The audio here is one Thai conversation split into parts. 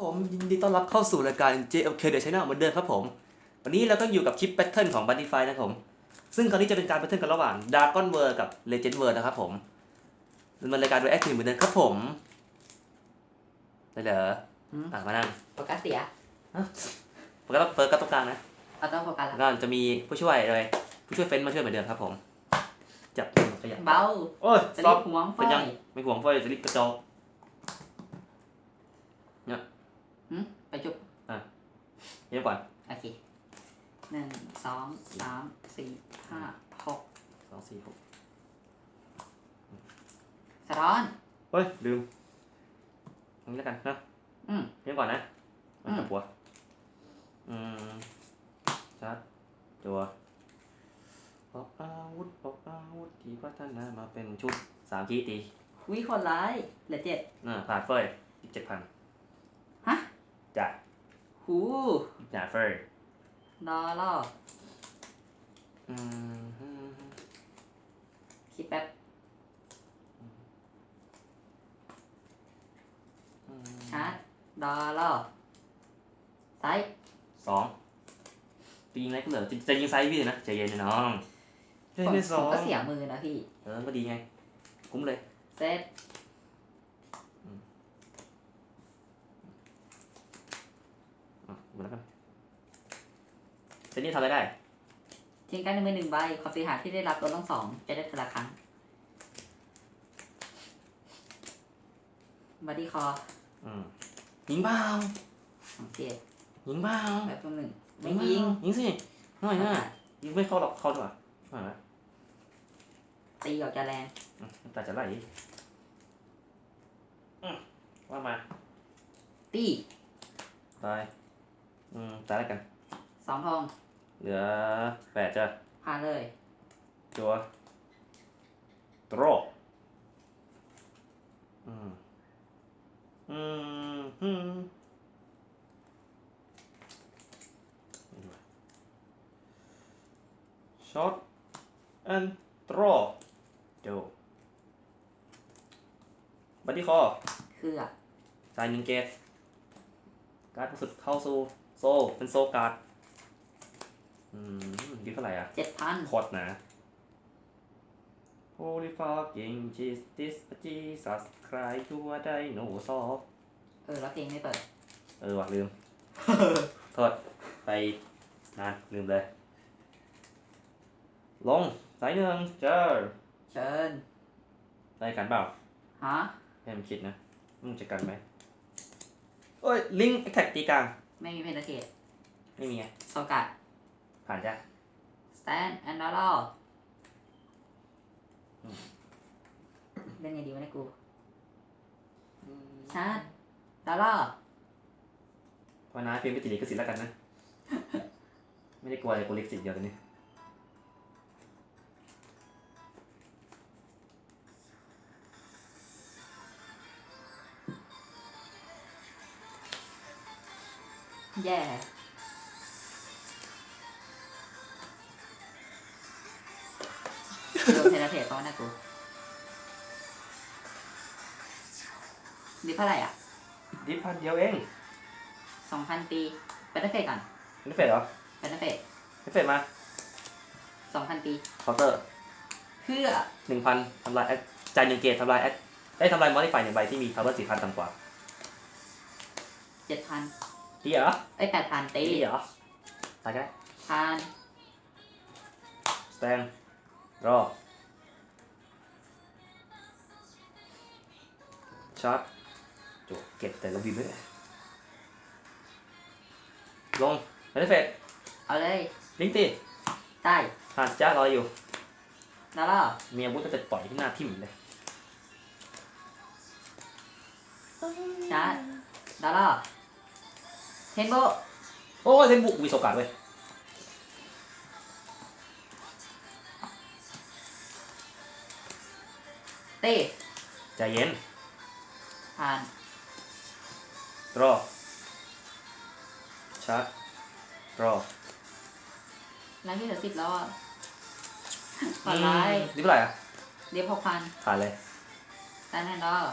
ผมยินดีต้อนรับเข้าสู่รายการ JLK The Channel เหมือนเดิมครับผม วันนี้เราก็อยู่กับคลิปแพทเทิร์นของ b u d d y f y นะครับผม ซึ่งคราวนี้จะเป็นการแพทเทิร์นกันระหว่าง Dragon World กับ Legend World นะครับผมมันรายการโดยแอคทีฟเหมือนเดิมครับผมได้เหรออืม อะมานั่งโฟกัสเสียเปิดก็เปิดก็ตรงกลางนะเอาต้องโฟกัสแล้วละก็จะมีผู้ช่วยเลยผู้ช่วยเฟ้นมาช่วยเหมือนเดิมครับผม จับขยับเบาโอ้ยจะซรีอฟบห่วงไฟเป็นยังไม่ห่วงเฟ้ยจะรีบกระจอก หืมไปจุบเดี๋ยวก่อนโอเคหนึ่งสองสามสี่ห้าหกสองสี่หกสะท้อน เฮ้ย ลืมตรงนี้แล้วกันนะอืมเดี๋ยวก่อนนะอืม จับหัว อืมชัดตัวปอกอาวุธปอกอาวุธที่พัฒนามาเป็นชุดสามทีตีวิคนร้ายเหลือเจ็ดอ่าผ่านเฟยอีกเจ็ดพันฮะ จ่ายหูจ่ายเฟยดอลลาร์อืมคิดแป๊บอืมชาร์จดอลลาร์ไซส์สองจะยิงอะไรก็เหลือจะจะยิงไซส์พี่เลยนะใจเย็นนะน้องใจผมเย็นสผอมงก็เสียมือนะพี่ เออก็ดีไง คุ้มเลย เซต อะดูแล้วกันเซ นนี่ทำอะไรได้ ทิ้งกันในมือหนึ่งใบขอบสีหาที่ได้รับตัวทั้งสองจะได้ทีละครั้งบัดดี้คออืมยิงเปล่าสองเจ็ดยิงเปล่าแบบตัวหนึ่งไม่เปล่ายิงยิงสิหน่อยนะยิงไม่เข้าหรอกเข้าดีกว่าช่วยหน่อยนะตีออกจะแรงอืมน้ำตาจะไหลอืมว่ามาตีตายอืมตายแล้วกันสองทอง เหลือแปดจ้ะผ่านเลยจัวตรออืม อืมอืมช็อตแอนตรอเดี๋ยวบัดดี้คอคือจ่ายหนึ่งเกตการ์ดรู้สึกเข้าสู่โซลเป็นโซลการ์ด อืมยึดเท่าไหร่อะเจ็ดพันโคตรนะ Holy fucking Jesus Jesus Christ you are dinosaur เออ แล้วเพลงไม่เปิด เออว่ะลืม โทษ ไปนานลืมเลย ลงสายหนึ่งเจอเชิญได้กันเปล่าฮะให้มันคิดนะ มึงจะกันไหมเอ้ย ลิงแอคแท็กตีกลาง ไม่มีเพนเทเกตไม่มีไงโซกัด ผ่านจ้ะสแตนแอนดอลลาร์เล่นไงดีวะเนี่ยกูชาร์จดอลลาร์ภาวนาเพียงไม่ติดลิขสิทธิ์แล้วกันนะ ไม่ได้กลัวเลยกูลิขสิทธิ์เดียวตอนนี้แย่ โดนเพนเทเเพราะนะกูดิเท่าไหร่อะดิฟพันเดียวเองสองพันตีเป็นเฟกก่อนนี่เฟดเหรอเป็นเฟกนี่เฟดมาสองพันตีเคาน์เตอร์เพื่อหนึ่งพันทำลายแอดจ่ายหนึ่งเกตทำลายแอดได้ทำลายมอดิฟายหนึ่งใบที่มีพาวเวอร์สี่พันต่ำกว่าเจ็ดพันดีเหรอเอ้แปดพันตีดีเหรอตายก็ได้พันสแตนรอ ชาร์จจุเก็บแต่ละวินเลยลงไม่ได้เฟดเอาเลยลิงตีได้ผ่านจ้ารออยู่ดอลลาร์เมียบุ้ก็จะปล่อยที่หน้าทิ่มเลยชาร์จดอลลาร์เทนโบโอ้ยเทนบุกมีโอกาสเว้ยตีใจเย็น ผ่าน รอชาร์จรอแรงที่เหลือสิบแล้วอะผ่อนไลายนี่เท่าไหร่อะเรียบหกพันผ่านเลยสแตนแอนดอล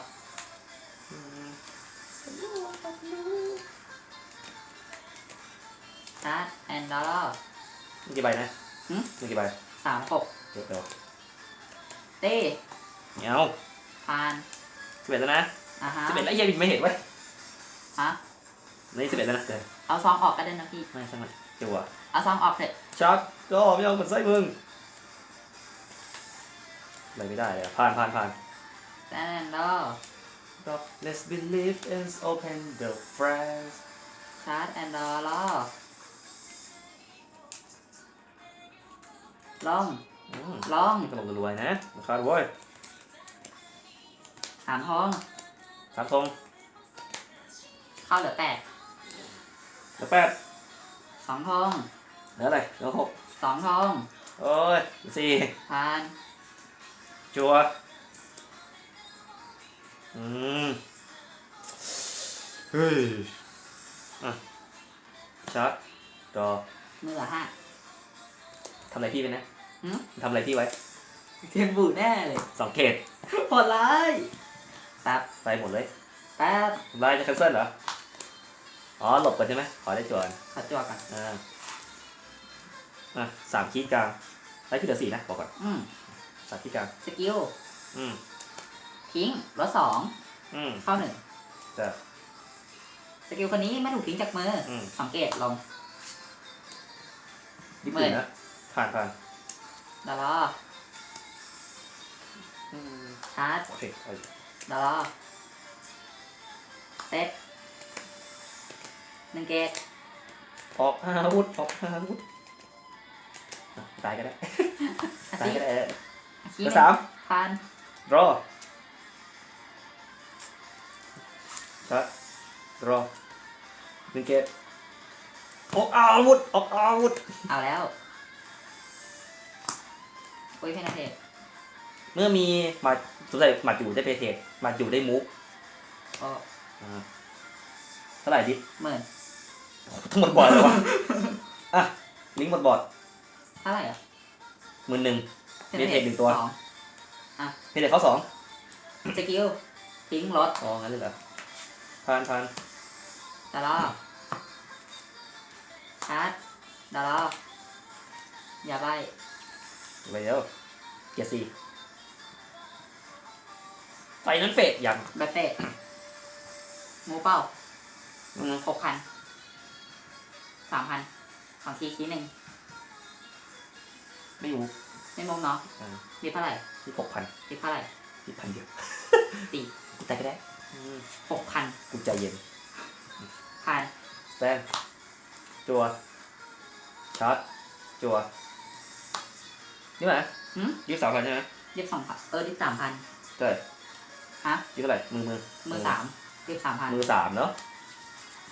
อืมชาร์จแอนด์ดอลลาร์มีกี่ใบนะหึมีกี่ใบสามหกเดี๋ยวเดี๋ยวเต้เงี้ยวผ่านสิบเอ็ดแล้วนะ อ่าฮะสิบเอ็ดแล้วยังไม่เห็นเว้ยฮะนี่สิบเอ็ดแล้วนะเดี๋ยวเอาซองออกก็ได้นะพี่ ไม่ใช่มันจั่วเอาซองออกเถอะชักก็ไม่เอาเหมือนไส้มึงอะไรไม่ได้เลยอะผ่านผ่านผ่านแอนด์ดอล Let's believe and open the flash ชาร์จแอนด์ดอลลาร์ลองอืมลองนี่ตลกรวยๆนะราคาด้วยหามทอง สามทงเข้าเหลือแปดแล้วแปดสองทองเหลืออะไรเหลือหกสองทองโอ้ยสี่ผ่านจัวอืมเฮ้ยอะชัดรอมือเหลือห้าทำอะไรพี่ไปนะหืมทำอะไรพี่ไว้เทียนบูดแน่เลยสองเขตโหดร้ายแป๊บไปหมดเลยแป๊บไลน์จะ c a นเซิลเหรอ อ๋อ หลบกันใช่ไหม ขอได้จวนขอจั่วก่อนอ่าอะสามคีย์กลางไลน์พี่เหลือสี่นะบอกก่อนอืมสามคีย์กลาง สกิล อืมทิ้งลดสองอืมเข้าหนึ่งจะสกิลคนนี้ไม่ถูกทิ้งจากมืออม สังเกตลง ญี่ปุ่นนะ ผ่านผ่านดอลลาร์อืมชาร์จโอเคเอาอยู่ ดอลลาร์เซตหนึ่งเกตออกอาวุธออกอาวุธอะตายก็ได้ อาตายทิก็ได้เออขี้เบอหร์สามพานรอชัดรอหนึ่งเกตออกอาวุธออกอาวุธ เอาแล้วปุ้ยเพนเทต เมื่อมีมาสงสัยหมัดอยู่ได้เพเทสหมัดอยู่ได้มูฟก็อ่าเท่าไหร่ดิหมื่นทั้งหมดบอร์ดเลยวะอะลิงก์หมดบอร์ดเท่าไหร่อะหมื่นหนึ่งเพนมีเทคหนึ่งตัวสองเพเทสเขาสองสกิลทิ้งรถอ๋องั้นเลยเหรอผ่านผ่านดอลลาร์ชาร์จดอลลาร์อย่าใบไปเดี๋ยวเกียร์สี่ไฟ นั้นเฟดยังแบตเตะงูเป้าอืมหกพันสามพันสองทีคีหนึ่งไม่รู้ไม่มงเนาะอ่ามีเท่าไหร่ที่หกพันมีเท่าไหร่ที่พันเดียวตีแต่ก็ได้อืมหกพันกูใจเย็นพันสแตนจัวชาร์จจัวนี่ไหมหืมยี่สิบสามพันใช่ไหมยี่สิบสองพันเออยี่สิบสามพันเท่าไหร่ ฮะยี่สิบเท่าไหร่มือมือมือสามยี่สิบสามพันมือสามเนาะ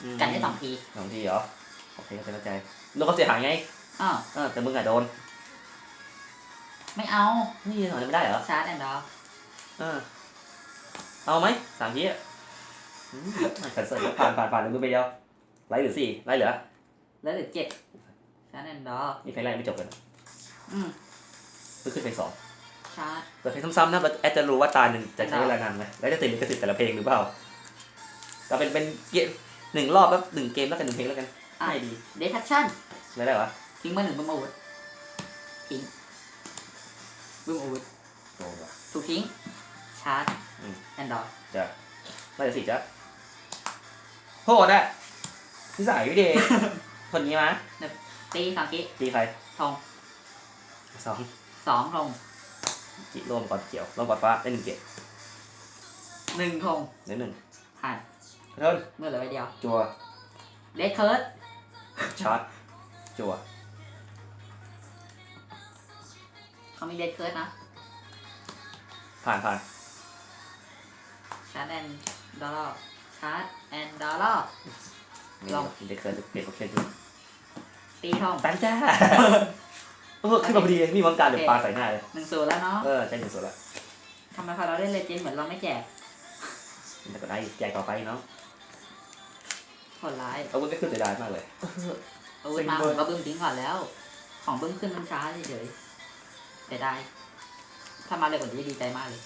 อืมกันได้สองทีสองทีเหรอโอเคเข้าใจเข้าใจแล้วก็เสียหายไงอ้าวเออแต่มึงอะโดน ไม่เอา นี่ถอนไม่ได้เหรอชาร์จแอนด์ดอเออเอาไหมสามทีอะอืมขันเสร็จผ่านผ่านผ่านมือไปเดียวไล่หรือสี่ไล่เหลือแล้วเหลือเจ็ดชาร์จแอนด์ดอนี่เพลงแรกไม่จบเลยอืมเพิ่งขึ้นเพลงสอง ชาร์จเปิดเพลงซ้ำๆนะเราแอดจะรู้ว่าตาหนึ่งจะใช้เวลานานไหมแล้วจะติดลิขสิทธิ์แต่ละเพลงหรือเปล่าแต่เป็นเป็นเกมหนึ่งรอบแล้วหนึ่งเกมแล้วกันหนึ่งเพลงแล้วกันอะง่ายดีเดทัชชั่นไม่ได้เหรอทิ้งมาหนึ่งบึ้มอาวุธทิ้งบึ้มอาวุธโอ้โหถูกทิ้ง ชาร์จอืมแอนด์ดอจะไล่หรือสี่จ้ะโหดอะนิสัยวิเดคนนี้มะตีสามกิตีใครทองสองสองทง จิร่วมก่อนเขียวร่วมก่อนฟ้าได้หนึ่งเกตหนึ่งทงได้หนึ่งผ่านเริ่มเมื่อเหลือใบเดียวจัวเลดเคิร์ดชาร์จจัวเขามีเลดเคิร์ดนะ ผ่านผ่านชาร์จแอนด์ดอลลาร์ชาร์จแอนด์ดอลลาร์นี่ลองเด็กเคยเปลี่ยนโอเคดูตีทองตันจ้าเออขึ้นมาพอดีมีมังการเดี๋ยวปลาใส่หน้าเลยหนึ่งศูนย์แล้วเนาะเออใช่หนึ่งส่วนละทำไมพอเราได้เลเจนด์เหมือนเราไม่แจกแต่ก็ได้แจกต่อไปเนาะผลร้ายอาวุธก็คือเสียดายมากเลยอาวุธมาผมก็บึ้มทิ้งก่อนแล้ว ของบึ้มขึ้นมันช้าเฉยๆเสียดายถ้ามาเร็วกว่านี้ดีใจมากเลย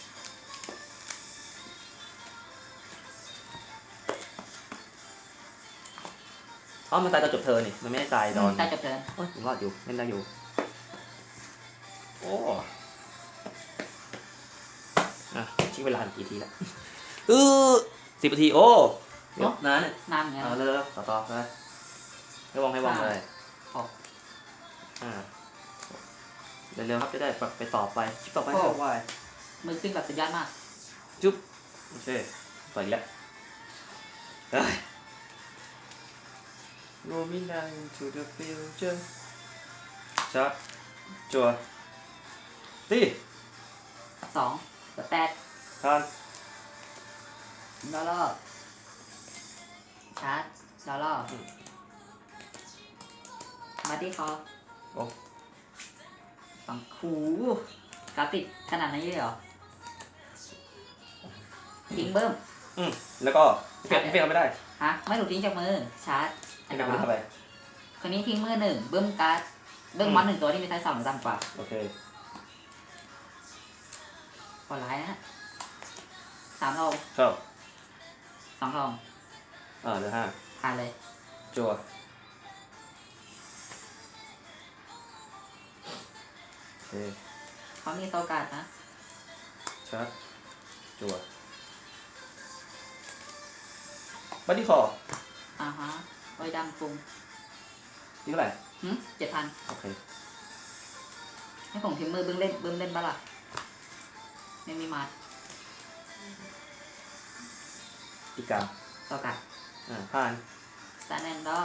อ๋อมันตายตอนจบเธอนี่มันไม่ได้ตายตอนได้จบเทิร์นโอ้ยผมรอดอยู่เล่นได้อยู่โอ้อะชิ้เวลากี่ทีแล้วเออสิบนาทีโอ้เดี๋ยวนานเนี่ยนานเหมือนกันเอาเร็วๆต่อต่อไปให้วองให้วองเลยหกอ่าเร็วๆครับจะได้แบบไปต่อไปคลิปต่อไปให้วายมือขึ้นแบบสุดยอดมาก จุ๊บโอเคไปอีกแล้วเฮ้ย Roaming down into the future ชัดจัว ตีสองสแตททานดอลลาร์ชาร์จดอลลาร์มาที่คอโอ้ฝั่งคูกราฟิกขนาดนี้เลยเหรอทิ้งเบิ้ม อืมแล้วก็เปลี่ยนเปลี่ยนไม่ได้ฮะไม่ถูกทิ้งจากมือ ชาร์จให้กลับมาเข้าไปคนนี้ทิ้งมือหนึ่งเบิ้มการ์ดเบิ้มอืมมอนหนึ่งตัวที่มีไซส์สองหรือต่ำกว่า โอเคปล อดร้ายนะฮะสามทองเข้าสองทองอ่าเหลือห้าผ่านเลย จัวโอเคเขามีโซการ์ดนะชัดจัวบัดดี้คออ่าฮะโอ้ยดำปรุงนี่เท่าไหร่หึเจ็ดพันโอเค ให้ผมพิมพ์มือเบิ้งเล่นเบิ้งเล่นบ้าล่ะ ไม่มีมาร์ตีกลางโซการ์ดอ่าผ่านสแตนแอนด์ดอ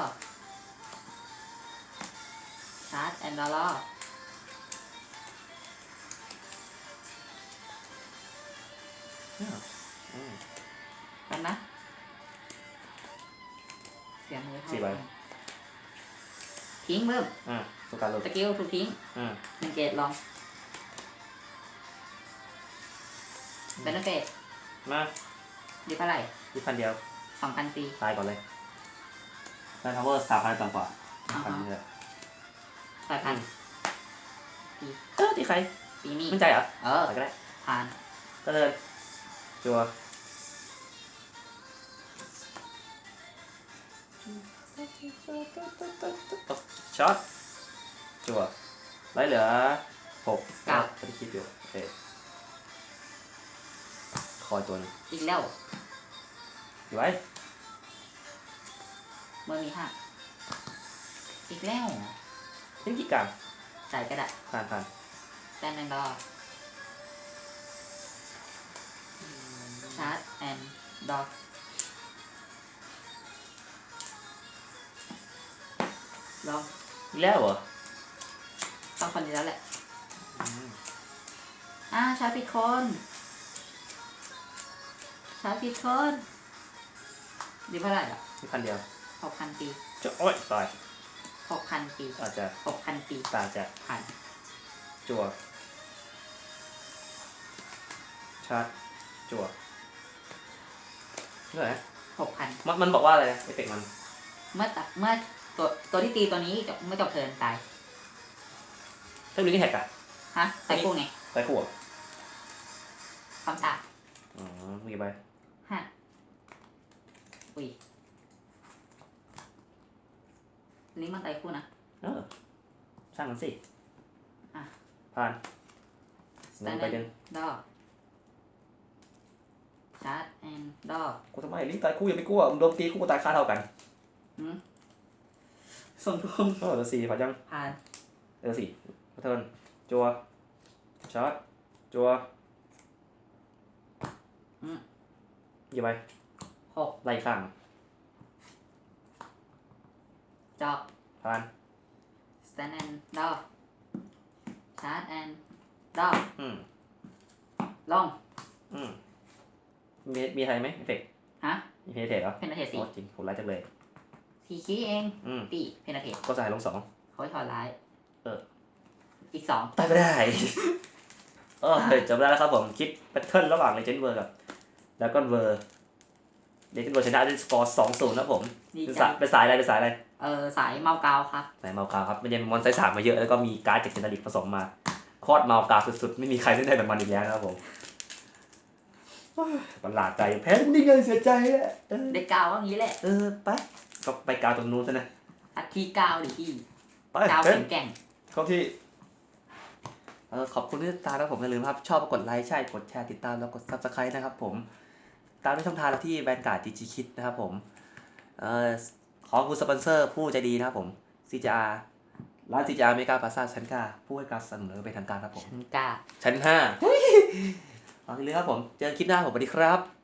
ชาร์จแอนด์ดอลลาร์อ่าอืมกันนะ เสียมือเท่าสี่ใบกันทิ้งเบิ้มอ่าสการลดสกิลถูกทิ้งอ่าหนึ่งเกตลอง เบนเฟตมาดีเท่าไหร่ที่พันเดียวสองพันปีตายก่อนเลยได้ทาวเวอร์สามพันต่ำกว่าอ่าพันฮะนี่แหละแปดพันเออตีใครปีนี้มั่นใจเหรอเออไปก็ได้ผ่านก็เลยจัวช็อตจัวไล่เหลือหกไม่ได้คิดอยู่โอเค คอยตัวหนึงอีกแล้วอยู่ไว้เมื่อมีห้าอีกแล้วทิ้งกี่กลางใส่กระดาษผ่านผ่านสแตนแอนด์ดอชาร์จแอนด์ดอลองอีกแล้วเหรอต้องคนนี้แล้วแหละ อ่าชาร์จผิดคน ชาร์จผิดคนดีเท่าไหร่อะมีพันเดียวหกพันปีจะโอ๊ยตายหกพันปีอาจจะหกพันปีตาจะผ่านจั่วชาร์จจั่วเท่าไหร่นะหกพันมันมันบอกว่าอะไรนะเอฟเฟกต์มัน เมื่อตัดเมื่อตัวตัวที่ตีตัวนี้จบเมื่อจบเทิร์นตายถ้าดูที่แท็กอะฮะตายคู่ไงตายคู่อะความตายอ๋อมีกี่ใบฮะ อุ้ยลิงก์มันตายคู่นะ เออช่างมันสิอะ ผ่านหนึ่งไปหนึ่งดอชาร์จแอนด์ดอกูทำไมลิงก์ตายคู่อย่าไปกลัวมึงโดนตีคู่กูตายค่าเท่ากันหืมส่งตรงเออเหลือสี่ผ่านยังผ่านเออสี่พัทเทิร์นจั่วชาร์จจั่วอืมกี่ใบ หกไล่ข้างเจาะผ่าน stand and ดอ charge and ดออืมลงอืมมีมีอะไรไหมเอฟเฟกต์ฮะมีเพนเทสเหรอเพนเทสโอ้สี่จริงผมไล่จังเลยสี่คีย์เองอืมตีเพนเทสก็ใส่ลงสองเขาให้ถอดร้ายเอออีกสองตายไม่ได้เออจบได้แล้วครับผมคลิปแพทเทิร์นระหว่างเลเจนด์เวอร์กับดากอนเวอร์ เลเจนด์เวอร์ชนะด้วยสกอร์สองศูนย์นะผมดีเป็นจัสายงเป็นสายอะไรเป็นสายอะไรเออสายเมากาวครับ สายเมากาวครับมันจะมีมอนไซส์สามมาเยอะแล้วก็มีการ์ดจากเจนดาริกผสมมาโคตรเมากาวสุดๆ ไม่มีใครเล่นได้แบบมันอีกแล้วนะครับผมประหลาดใจแพ้นี่ไงเสียใจอะเออเด็กกาวว่างี้แหละเออไปก็ไปกาวตรงนู้นซะนะอัดที่เก้าดิพี่ไปเก้าเฮ้ยแข็งแกร่ง เข้าที่เออขอบคุณที่ติดตามนะครับผมอย่าลืมครับ ชอบก็กดไลค์ใช่ กดแชร์ติดตามแล้วกด subscribe นะครับผม ตามด้วยช่องทางเราที่แบนการ์ดจีจีคิดนะครับผมเอ่อขอบคุณสปอนเซอร์ผู้ใจดีนะครับผม CJR ร้าน CJR เมกาพาซาชั้นกาผู้ให้การสนับสนุนเป็นทางการครับผม ฉันกล้า ชั้นห้าเอาไปเลยครับผม เจอคลิปหน้าผมสวัสดีครับ